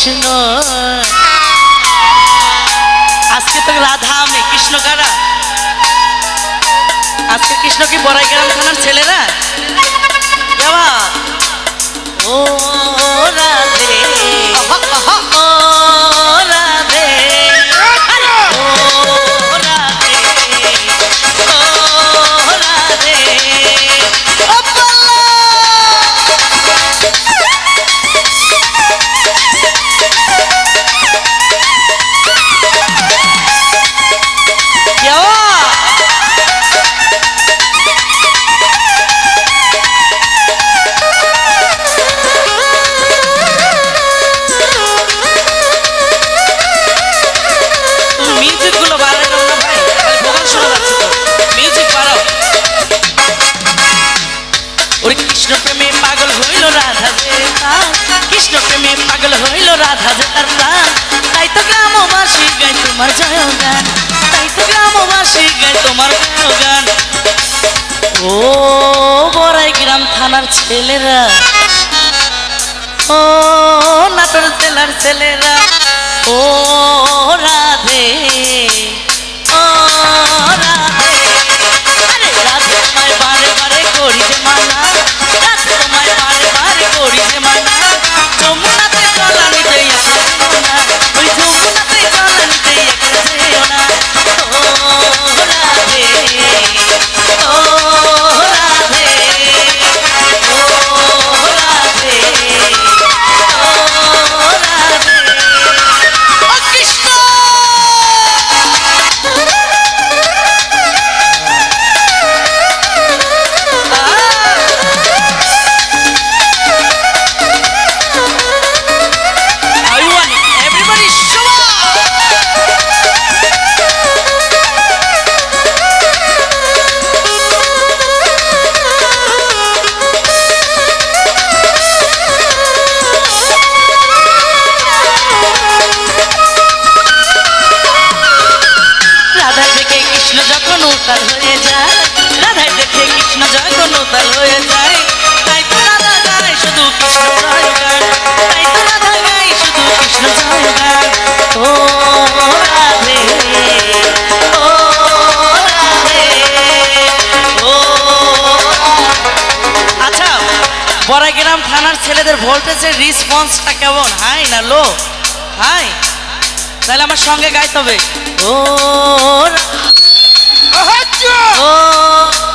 কৃষ্ণ। আজকে তো রাধা আমি কৃষ্ণ কারা? আজকে কৃষ্ণ কি বড়াই গ্রাম থানার ছেলেরা প্রেমে পাগল হইল রাধা যে তার তাই তো গ্রামবাসী গাই তোমার জয় গান তাই তো গ্রামবাসী গাই তোমার জয় গান ও বড়াই গ্রাম থানার ছেলেরা। ও নাটোর জেলার ছেলেরা। ও উতাল হয়ে যায়। রাধা থেকে কৃষ্ণ যখন উতাল হয়ে যায়। তাই তো রাধা গায়, শুধু কৃষ্ণ জয় তাই তো রাধা গায়, শুধু কৃষ্ণ জয় ও আচ্ছা বড়াইগ্রাম থানার ছেলেদের ভোল্টেজের রেসপন্সটা কেমন? হাই না লো? হাই? তাহলে আমার সঙ্গে গাইতে হবে। ও 我